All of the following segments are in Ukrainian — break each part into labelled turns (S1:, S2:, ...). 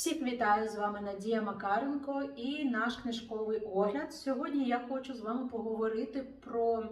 S1: Всіх вітаю з вами Надія Макаренко і наш книжковий огляд. Сьогодні я хочу з вами поговорити про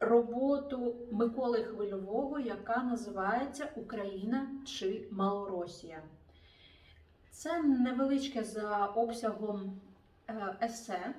S1: роботу Миколи Хвильового, яка називається Україна чи Малоросія. Це невеличке за обсягом е, есе.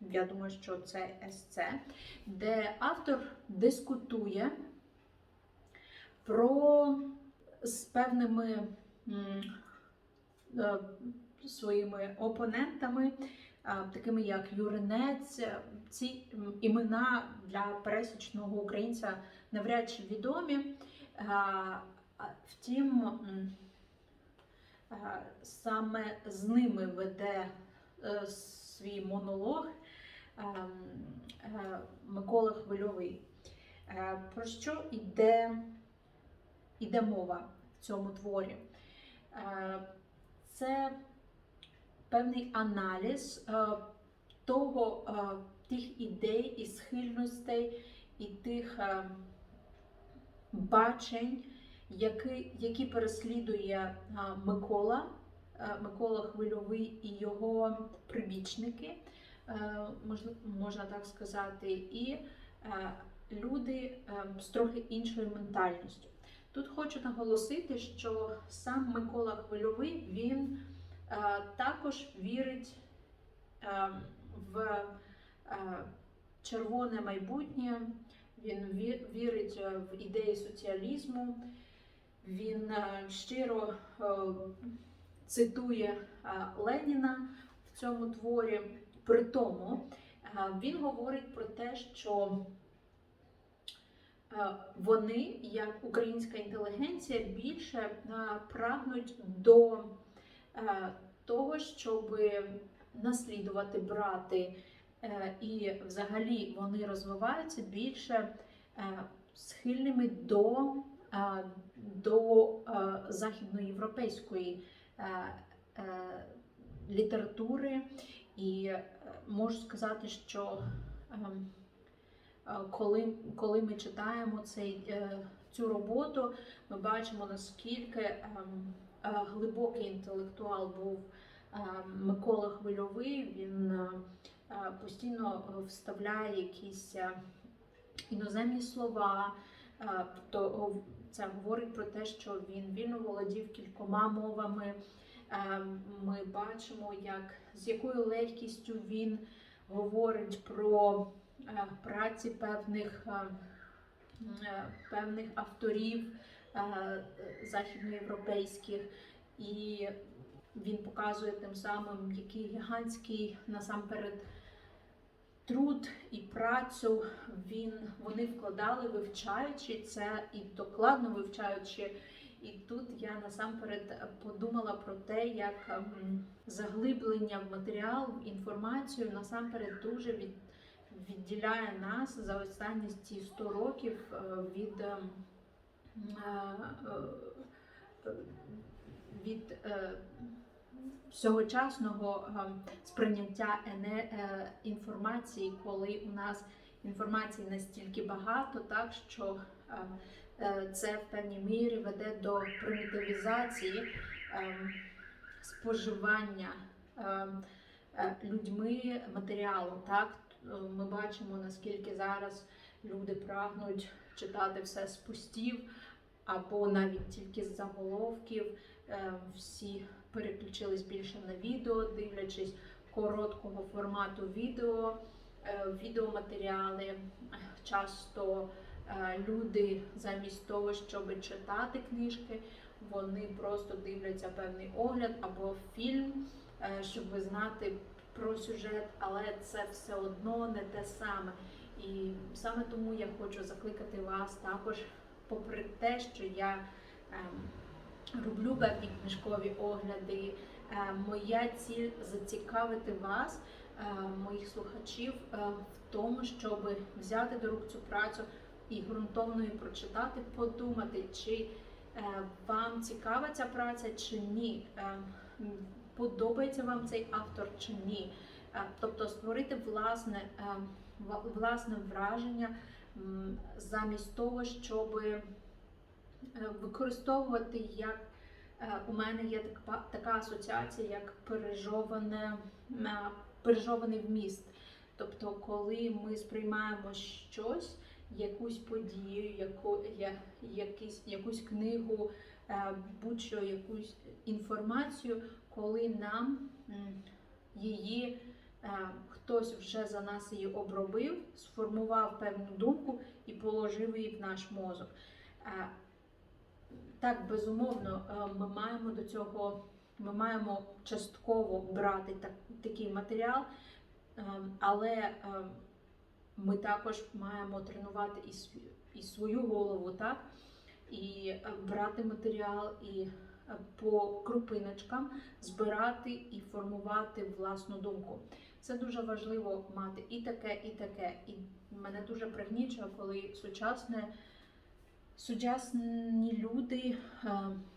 S1: Я думаю, що це есе, де автор дискутує про з певними своїми опонентами, такими як Юринець. Ці імена для пересічного українця навряд чи відомі. Втім, саме з ними веде е, свій монолог е, е, Микола Хвильовий. Е, Про що йде, йде мова в цьому творі? Це певний аналіз е, того, е, тих ідей і схильностей, і тих е, бачень, які, які переслідує Микола, Микола Хвильовий і його прибічники, можна, так сказати, і люди з трохи іншою ментальністю. Тут хочу наголосити, що сам Микола Хвильовий він е, також вірить е, в е, червоне майбутнє, він вірить е, в ідеї соціалізму, він е, щиро е, цитує е, Леніна в цьому творі. При тому е, він говорить про те, що вони, як українська інтелігенція, більше е, прагнуть до е, того, щоб наслідувати брати, е, і взагалі вони розвиваються більше е, схильними до, е, до е, західноєвропейської е, е, літератури. І е, можу сказати, що ем, Е, коли, коли ми читаємо цей, е, цю роботу, ми бачимо, наскільки ем, е, глибокий інтелектуал був е, Микола Хвильовий. Він е, е, постійно вставляє якісь е, іноземні слова. е, Тобто це говорить про те, що він вільно володів кількома мовами. Е, Ми бачимо, як з якою легкістю він говорить про е, праці певних, е, е, певних авторів е, західноєвропейських, і він показує тим самим, який гігантський насамперед труд і працю він, вони вкладали, вивчаючи це і докладно вивчаючи. І тут я насамперед подумала про те, як ем, заглиблення в матеріал, в інформацію насамперед дуже від, відділяє нас за останні ці 100 років е, від, ем, е, е, від всьогочасного е, сприйняття інформації, коли у нас інформації настільки багато, так що це в певній мірі веде до примітивізації ем, споживання ем, людьми матеріалу. Так? Е, Ми бачимо, наскільки зараз люди прагнуть читати все з пустів або навіть тільки з заголовків. Е, Всі переключились більше на відео, дивлячись короткого формату відео, е, відеоматеріали. Часто люди замість того, щоб читати книжки, вони просто дивляться певний огляд або фільм, щоб знати про сюжет, але це все одно не те саме. І саме тому я хочу закликати вас також, попри те, що я ем, роблю певні книжкові огляди, е, моя ціль зацікавити вас, е, моїх слухачів, е, в тому, щоб взяти до рук цю працю і ґрунтовно її прочитати, подумати, чи е, вам цікава ця праця, чи ні. Е, м, Подобається вам цей автор чи ні. Е, Тобто створити власне, е, власне враження замість того, щоб використовувати як е, у мене є така, асоціація, як пережоване, е, пережований вміст. Тобто, коли ми сприймаємо щось, якусь подію, яку, я, якісь, якусь книгу, е, будь-що якусь інформацію, коли нам її е, хтось вже за нас її обробив, сформував певну думку і положив її в наш мозок. Е, Так, безумовно, е, ми маємо до цього, ми маємо частково брати так, такий матеріал, але ми також маємо тренувати і, свою голову, так? І брати матеріал і по крупиночкам збирати і формувати власну думку. Це дуже важливо мати і таке, і таке. І мене дуже пригнічує, коли сучасне, сучасні люди е,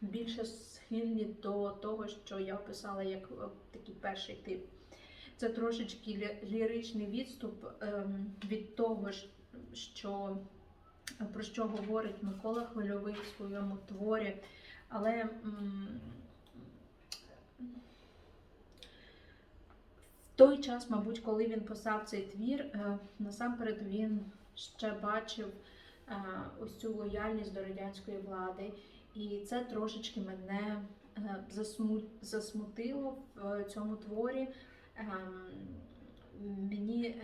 S1: більше схильні до того, що я описала як е, такий перший тип. Це трошечки ліричний відступ ем, від того, що, про що говорить Микола Хвильовий в своєму творі. Але в той час, мабуть, коли він писав цей твір, е, насамперед він ще бачив е, ось цю лояльність до радянської влади. І це трошечки мене е, засмутило в цьому творі. Ем, Мені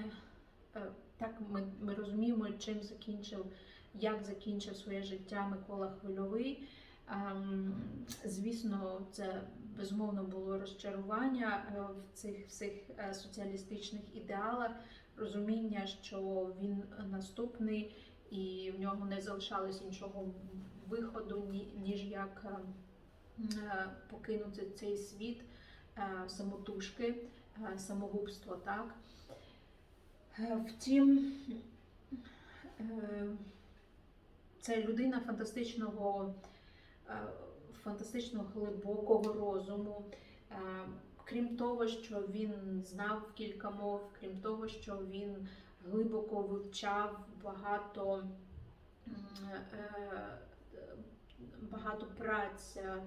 S1: так ми, ми розуміємо, чим закінчив, як закінчив своє життя Микола Хвильовий. Ем, Звісно, це безумовно було розчарування е, в цих всіх е, соціалістичних ідеалах, розуміння, що він наступний і в нього не залишалось іншого виходу, ніж як е, е, покинути цей світ самотужки, самогубство, так. Втім, це людина фантастичного, фантастично глибокого розуму. Е, Крім того, що він знав кілька мов, крім того, що він глибоко вивчав багато, е, багато праць е,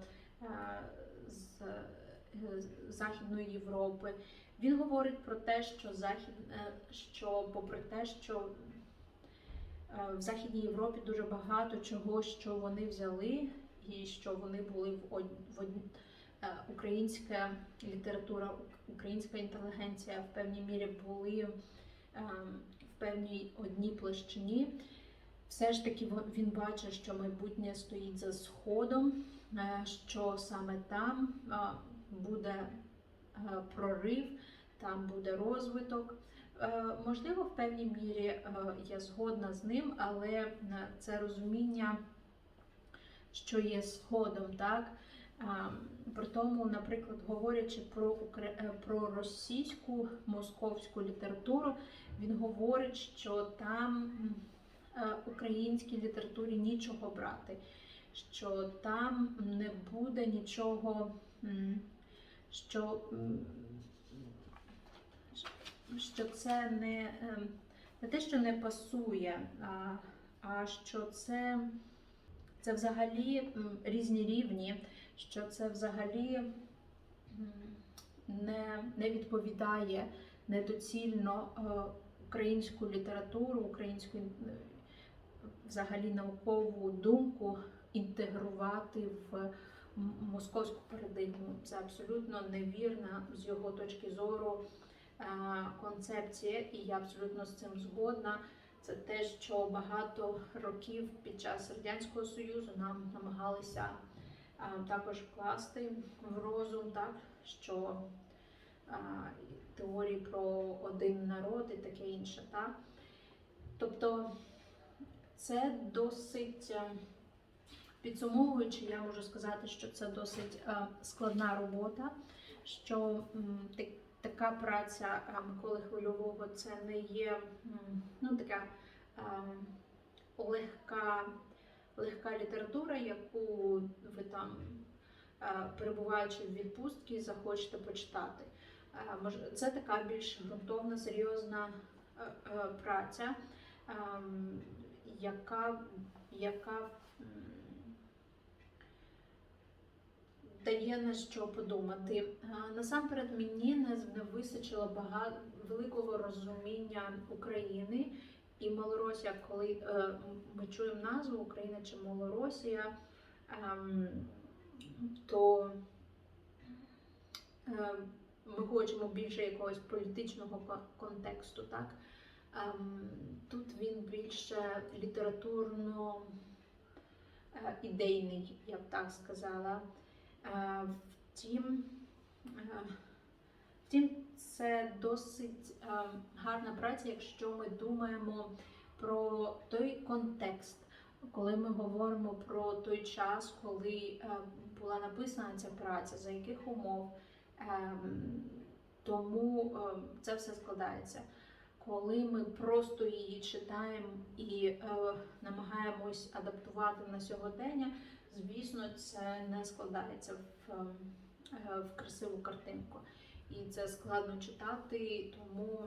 S1: з е, Західної Європи. Він говорить про те, що Захід, е, що попри те, що е, в Західній Європі дуже багато чого, що вони взяли, і що вони були в од... в од... е, українська література, українська інтелігенція в певній мірі були е, в певній одній площині. Все ж таки він бачить, що майбутнє стоїть за сходом, е, що саме там буде прорив, там буде розвиток. Можливо, в певній мірі я згодна з ним, але це розуміння, що є сходом, так? При тому, наприклад, говорячи про, е, про російську московську літературу, він говорить, що там е, українській літературі нічого брати, що там не буде нічого, що, що це не, ем, не те, що не пасує, а, а що це, це взагалі різні рівні, що це взагалі не, не відповідає недоцільно е, українську літературу, українську взагалі наукову думку інтегрувати в московську парадигму. Це абсолютно невірна з його точки зору е, концепція, і я абсолютно з цим згодна. Це те, що багато років під час радянського союзу нам намагалися також вкласти в розум, так що теорії про один народ і таке інше, так. Тобто це досить е, підсумовуючи, я можу сказати, що це досить е, складна робота, що така праця е, Миколи Хвильового це не є ну, така е, легка, легка література, яку ви там, е, перебуваючи в відпустці, захочете почитати. Це така більш ґрунтовна, серйозна праця, ем, яка, яка м, є на що подумати. Насамперед мені не, вистачило багато великого розуміння України і Малоросія, коли е, ми чуємо назву Україна чи Малоросія, ем, то е, ми хочемо більше якогось політичного контексту, так? Ем, тут він більше літературно е, ідейний, я б так сказала. Е, Втім, е, втім, це досить е, гарна праця, якщо ми думаємо про той контекст, коли ми говоримо про той час, коли була написана ця праця, за яких умов. Тому це все складається. Коли ми просто її читаємо і намагаємось адаптувати на сьогодення, звісно, це не складається в, е, в красиву картинку. І це складно читати, тому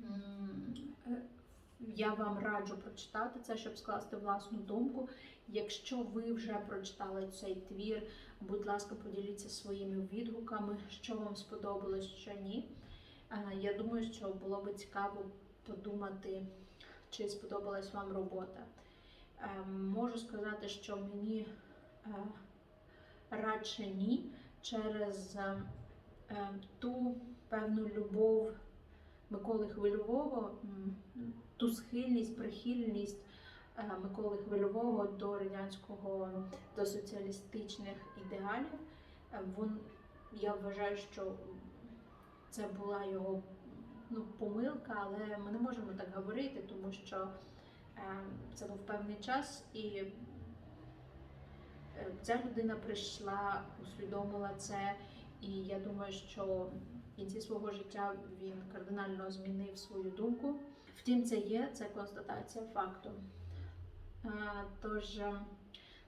S1: е, я вам раджу прочитати це, щоб скласти власну думку. Якщо ви вже прочитали цей твір, будь ласка, поділіться своїми відгуками, що вам сподобалось, що ні. Е, Я думаю, що було би цікаво подумати, чи сподобалась вам робота. Е, Можу сказати, що мені е, радше ні, через е, ту певну любов Миколи Хвильового, ту схильність, прихильність Миколи Хвильового до радянського, до соціалістичних ідеалів. Вон, я вважаю, що це була його ну, помилка, але ми не можемо так говорити, тому що це був певний час, і е, ця людина прийшла, усвідомила це, і я думаю, що в кінці свого життя він кардинально змінив свою думку. Втім, це є, це констатація факту. Е, Тож е,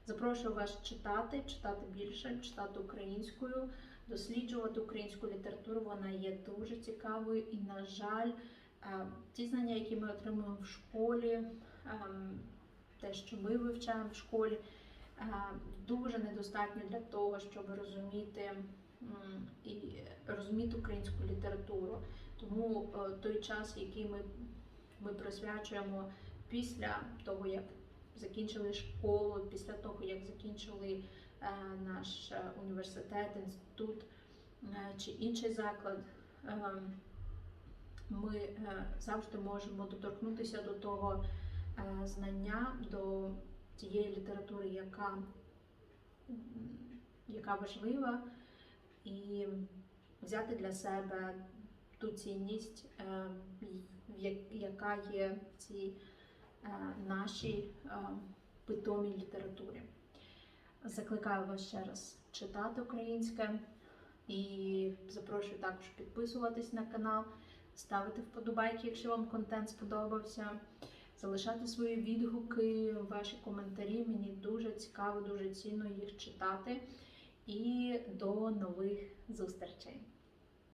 S1: запрошую вас читати, читати більше, читати українською, досліджувати українську літературу. Вона є дуже цікавою і, на жаль, ті знання, які ми отримуємо в школі, ем, те, що ми вивчаємо в школі, дуже недостатньо для того, щоб розуміти і розуміти українську літературу. Тому е, той час, який ми, ми присвячуємо після того, як закінчили школу, після того, як закінчили е, наш е, університет, інститут чи інший заклад, е, ми е, завжди можемо доторкнутися до того е, знання, до тієї літератури, яка, яка важлива, і взяти для себе ту цінність, е, яка є в цій нашій питомій літературі. Закликаю вас ще раз читати українське і запрошую також підписуватись на канал, ставити вподобайки, якщо вам контент сподобався, залишати свої відгуки, ваші коментарі. Мені дуже цікаво, дуже цінно їх читати. І до нових зустрічей!